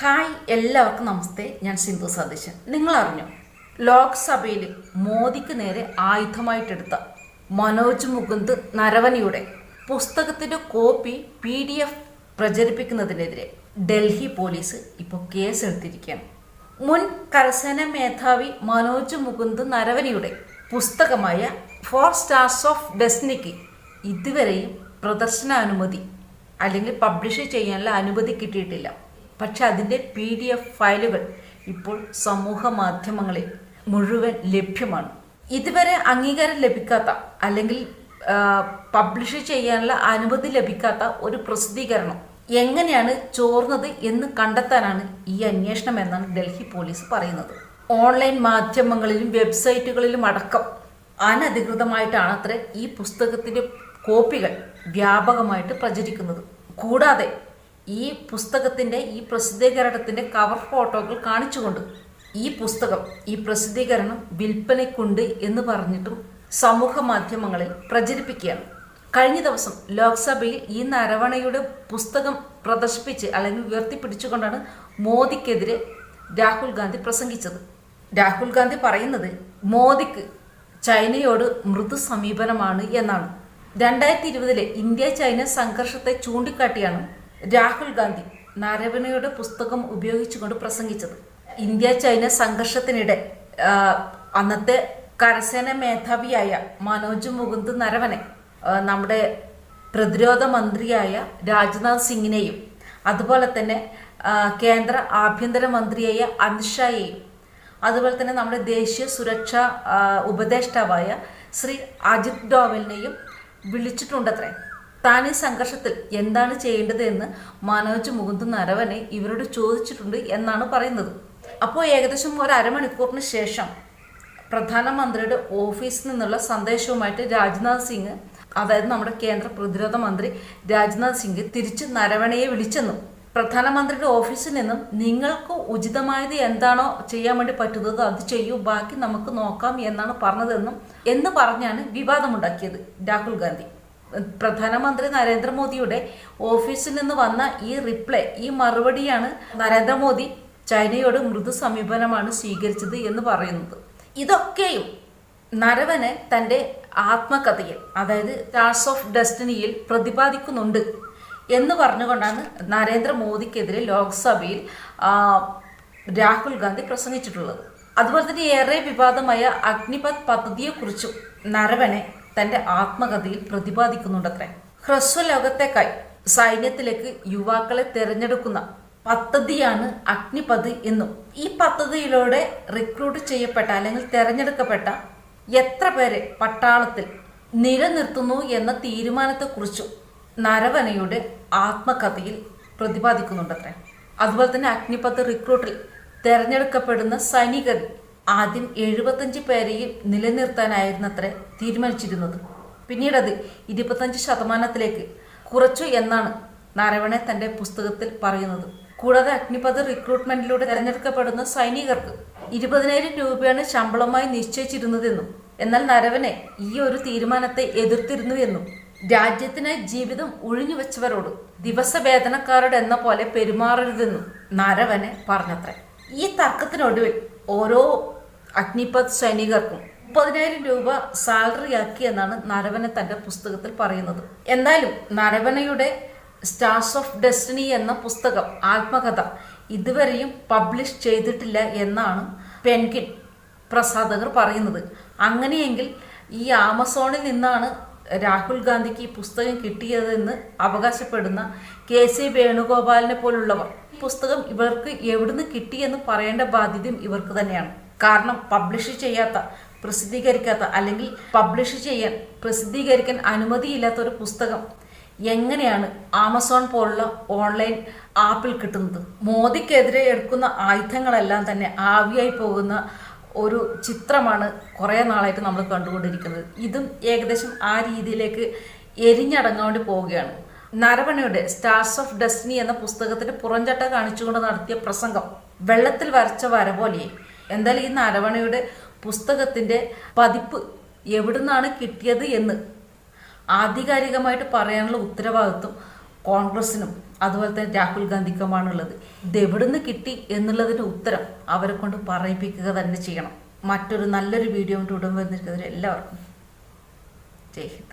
Hi എല്ലാവർക്കും നമസ്തേ. ഞാൻ സിന്ധു സതീശൻ. നിങ്ങൾ അറിഞ്ഞു ലോക്സഭയിൽ മോദിക്ക് നേരെ ആയുധമായിട്ടെടുത്ത മനോജ് മുകുന്ദ് നരവനിയുടെ പുസ്തകത്തിന്റെ കോപ്പി പി ഡി എഫ് പ്രചരിപ്പിക്കുന്നതിനെതിരെ ഡൽഹി പോലീസ് ഇപ്പോൾ കേസെടുത്തിരിക്കുകയാണ്. മുൻ കരസേന മേധാവി മനോജ് മുകുന്ദ് നരവനിയുടെ പുസ്തകമായ ഫോർ സ്റ്റാർസ് ഓഫ് ഡെസ്നിക്ക് ഇതുവരെയും പ്രദർശനാനുമതി അല്ലെങ്കിൽ പബ്ലിഷ് ചെയ്യാനുള്ള അനുമതി കിട്ടിയിട്ടില്ല. പക്ഷെ അതിന്റെ പി ഡി എഫ് ഫയലുകൾ ഇപ്പോൾ സമൂഹ മാധ്യമങ്ങളിൽ മുഴുവൻ ലഭ്യമാണ്. ഇതുവരെ അംഗീകാരം ലഭിക്കാത്ത അല്ലെങ്കിൽ പബ്ലിഷ് ചെയ്യാനുള്ള അനുമതി ലഭിക്കാത്ത ഒരു പ്രസിദ്ധീകരണം എങ്ങനെയാണ് ചോർന്നത് എന്ന് കണ്ടെത്താനാണ് ഈ അന്വേഷണം എന്നാണ് ഡൽഹി പോലീസ് പറയുന്നത്. ഓൺലൈൻ മാധ്യമങ്ങളിലും വെബ്സൈറ്റുകളിലും അടക്കം അനധികൃതമായിട്ടാണ് അത്ര ഈ പുസ്തകത്തിന്റെ കോപ്പികൾ വ്യാപകമായിട്ട് പ്രചരിക്കുന്നത്. കൂടാതെ ഈ പുസ്തകത്തിന്റെ ഈ പ്രസിദ്ധീകരണത്തിന്റെ കവർ ഫോട്ടോകൾ കാണിച്ചുകൊണ്ട് ഈ പുസ്തകം ഈ പ്രസിദ്ധീകരണം വിൽപ്പനയ്ക്കുണ്ട് എന്ന് പറഞ്ഞിട്ടും സമൂഹ മാധ്യമങ്ങളിൽ പ്രചരിപ്പിക്കുകയാണ്. കഴിഞ്ഞ ദിവസം ലോക്സഭയിൽ ഈ നരവണയുടെ പുസ്തകം പ്രദർശിപ്പിച്ച് അല്ലെങ്കിൽ ഉയർത്തിപ്പിടിച്ചുകൊണ്ടാണ് മോദിക്കെതിരെ രാഹുൽ ഗാന്ധി പ്രസംഗിച്ചത്. രാഹുൽ ഗാന്ധി പറയുന്നത് മോദിക്ക് ചൈനയോട് മൃദു സമീപനമാണ് എന്നാണ്. രണ്ടായിരത്തി ഇരുപതിലെ ഇന്ത്യ ചൈന സംഘർഷത്തെ ചൂണ്ടിക്കാട്ടിയാണ് രാഹുൽ ഗാന്ധി നരവണയുടെ പുസ്തകം ഉപയോഗിച്ചുകൊണ്ട് പ്രസംഗിച്ചത്. ഇന്ത്യ ചൈന സംഘർഷത്തിനിടെ അന്നത്തെ കരസേന മേധാവിയായ മനോജ് മുകുന്ദ് നരവനെ നമ്മുടെ പ്രതിരോധ മന്ത്രിയായ രാജ്നാഥ് സിംഗിനെയും അതുപോലെ തന്നെ കേന്ദ്ര ആഭ്യന്തര മന്ത്രിയായ അമിത്ഷായെയും അതുപോലെ തന്നെ നമ്മുടെ ദേശീയ സുരക്ഷാ ഉപദേഷ്ടാവായ ശ്രീ അജിത് ഡോവലിനെയും വിളിച്ചിട്ടുണ്ടത്രേ. താൻ ഈ സംഘർഷത്തിൽ എന്താണ് ചെയ്യേണ്ടത് എന്ന് മനോജ് മുകുന്ദ് നരവനെ ഇവരോട് ചോദിച്ചിട്ടുണ്ട് എന്നാണ് പറയുന്നത്. അപ്പോൾ ഏകദേശം ഒരു അരമണിക്കൂറിന് ശേഷം പ്രധാനമന്ത്രിയുടെ ഓഫീസിൽ നിന്നുള്ള സന്ദേശവുമായിട്ട് രാജ്നാഥ് സിംഗ് അതായത് നമ്മുടെ കേന്ദ്ര പ്രതിരോധ മന്ത്രി രാജ്നാഥ് സിംഗ് തിരിച്ച് നരവണയെ വിളിച്ചെന്നു. പ്രധാനമന്ത്രിയുടെ ഓഫീസിൽ നിന്നും നിങ്ങൾക്ക് ഉചിതമായത് എന്താണോ ചെയ്യാൻ വേണ്ടി പറ്റുന്നത് അത് ചെയ്യൂ ബാക്കി നമുക്ക് നോക്കാം എന്നാണ് പറഞ്ഞതെന്നും എന്ന് പറഞ്ഞാണ് വിവാദമുണ്ടാക്കിയത് രാഹുൽ ഗാന്ധി. പ്രധാനമന്ത്രി നരേന്ദ്രമോദിയുടെ ഓഫീസിൽ നിന്ന് വന്ന ഈ റിപ്ലൈ ഈ മറുപടിയാണ് നരേന്ദ്രമോദി ചൈനയോട് മൃദു സമീപനമാണ് സ്വീകരിച്ചത് എന്ന് പറയുന്നത്. ഇതൊക്കെയും നരവനെ തന്റെ ആത്മകഥയിൽ അതായത് ടാസ് ഓഫ് ഡെസ്റ്റിനിയിൽ പ്രതിപാദിക്കുന്നുണ്ട് എന്ന് പറഞ്ഞുകൊണ്ടാണ് നരേന്ദ്രമോദിക്കെതിരെ ലോക്സഭയിൽ രാഹുൽ ഗാന്ധി പ്രസംഗിച്ചിട്ടുള്ളത്. അതുപോലെ തന്നെ ഏറെ വിവാദമായ അഗ്നിപത് പദ്ധതിയെക്കുറിച്ചും നരവനെ തന്റെ ആത്മകഥയിൽ പ്രതിപാദിക്കുന്നുണ്ടത്രേ. ഹ്രസ്വലോകത്തേക്കായി സൈന്യത്തിലേക്ക് യുവാക്കളെ തിരഞ്ഞെടുക്കുന്ന പദ്ധതിയാണ് അഗ്നിപത് എന്നും ഈ പദ്ധതിയിലൂടെ റിക്രൂട്ട് ചെയ്യപ്പെട്ട അല്ലെങ്കിൽ തിരഞ്ഞെടുക്കപ്പെട്ട എത്ര പേരെ പട്ടാളത്തിൽ നിലനിർത്തുന്നു എന്ന തീരുമാനത്തെക്കുറിച്ചും നരവനയുടെ ആത്മകഥയിൽ പ്രതിപാദിക്കുന്നുണ്ടത്രേ. അതുപോലെ തന്നെ അഗ്നിപത്ത് റിക്രൂട്ടിൽ തിരഞ്ഞെടുക്കപ്പെടുന്ന സൈനികർ ആദ്യം എഴുപത്തഞ്ച് പേരെയും നിലനിർത്താനായിരുന്നത്രേ തീരുമാനിച്ചിരുന്നത്. പിന്നീട് അത് ഇരുപത്തഞ്ച് ശതമാനത്തിലേക്ക് കുറച്ചു എന്നാണ് നാരായണെ തന്റെ പുസ്തകത്തിൽ പറയുന്നത്. കൂടാതെ അഗ്നിപഥ റിക്രൂട്ട്മെന്റിലൂടെ തെരഞ്ഞെടുക്കപ്പെടുന്ന സൈനികർക്ക് ഇരുപതിനായിരം രൂപയാണ് ശമ്പളമായി നിശ്ചയിച്ചിരുന്നതെന്നും എന്നാൽ നരവനെ ഈ ഒരു തീരുമാനത്തെ എതിർത്തിരുന്നു എന്നും രാജ്യത്തിനായി ജീവിതം ഒഴിഞ്ഞുവെച്ചവരോട് ദിവസവേതനക്കാരോട് എന്ന പോലെ പെരുമാറരുതെന്നും നരവനെ പറഞ്ഞത്രേ. ഈ തർക്കത്തിനൊടുവിൽ ഓരോ അഗ്നിപത് സൈനികർക്കും മുപ്പതിനായിരം രൂപ സാലറിയാക്കി എന്നാണ് നരവന തന്റെ പുസ്തകത്തിൽ പറയുന്നത്. എന്തായാലും നരവനയുടെ സ്റ്റാർസ് ഓഫ് ഡെസ്റ്റിനി എന്ന പുസ്തകം ആത്മകഥ ഇതുവരെയും പബ്ലിഷ് ചെയ്തിട്ടില്ല എന്നാണ് പെൻകിൻ പ്രസാധകർ പറയുന്നത്. അങ്ങനെയെങ്കിൽ ഈ ആമസോണിൽ നിന്നാണ് രാഹുൽ ഗാന്ധിക്ക് ഈ പുസ്തകം കിട്ടിയതെന്ന് അവകാശപ്പെടുന്ന കെ സി വേണുഗോപാലിനെ പോലുള്ളവർ. പുസ്തകം ഇവർക്ക് എവിടുന്ന് കിട്ടിയെന്ന് പറയേണ്ട ബാധ്യതയും ഇവർക്ക് തന്നെയാണ്. കാരണം പബ്ലിഷ് ചെയ്യാത്ത പ്രസിദ്ധീകരിക്കാത്ത അല്ലെങ്കിൽ പബ്ലിഷ് ചെയ്യാൻ പ്രസിദ്ധീകരിക്കാൻ അനുമതിയില്ലാത്ത ഒരു പുസ്തകം എങ്ങനെയാണ് ആമസോൺ പോലുള്ള ഓൺലൈൻ ആപ്പിൽ കിട്ടുന്നത്? മോദിക്കെതിരെ എടുക്കുന്ന ആയുധങ്ങളെല്ലാം തന്നെ ആവിയായി പോകുന്ന ഒരു ചിത്രമാണ് കുറേ നാളായിട്ട് നമ്മൾ കണ്ടുകൊണ്ടിരിക്കുന്നത്. ഇതും ഏകദേശം ആ രീതിയിലേക്ക് എരിഞ്ഞടങ്ങാൻ വേണ്ടി പോവുകയാണ്. നരവണയുടെ സ്റ്റാർസ് ഓഫ് ഡെസ്റ്റിനി എന്ന പുസ്തകത്തിന്റെ പുറംചട്ട കാണിച്ചുകൊണ്ട് നടത്തിയ പ്രസംഗം വെള്ളത്തിൽ വരച്ച വര പോലെ എന്തായാലും ഈ നരവണയുടെ പുസ്തകത്തിന്റെ പതിപ്പ് എവിടുന്നാണ് കിട്ടിയത് എന്ന് ആധികാരികമായിട്ട് പറയാനുള്ള ഉത്തരവാദിത്വം കോൺഗ്രസിനും അതുപോലെ തന്നെ രാഹുൽ ഗാന്ധിക്കുമാണുള്ളത്. ഇതെവിടുന്ന് കിട്ടി എന്നുള്ളതിന്റെ ഉത്തരം അവരെ കൊണ്ട് പറയിപ്പിക്കുക തന്നെ ചെയ്യണം. മറ്റൊരു നല്ലൊരു വീഡിയോ ഉടൻ വന്നിരിക്കുന്നവർ എല്ലാവർക്കും ജയ് ഹിന്ദ്.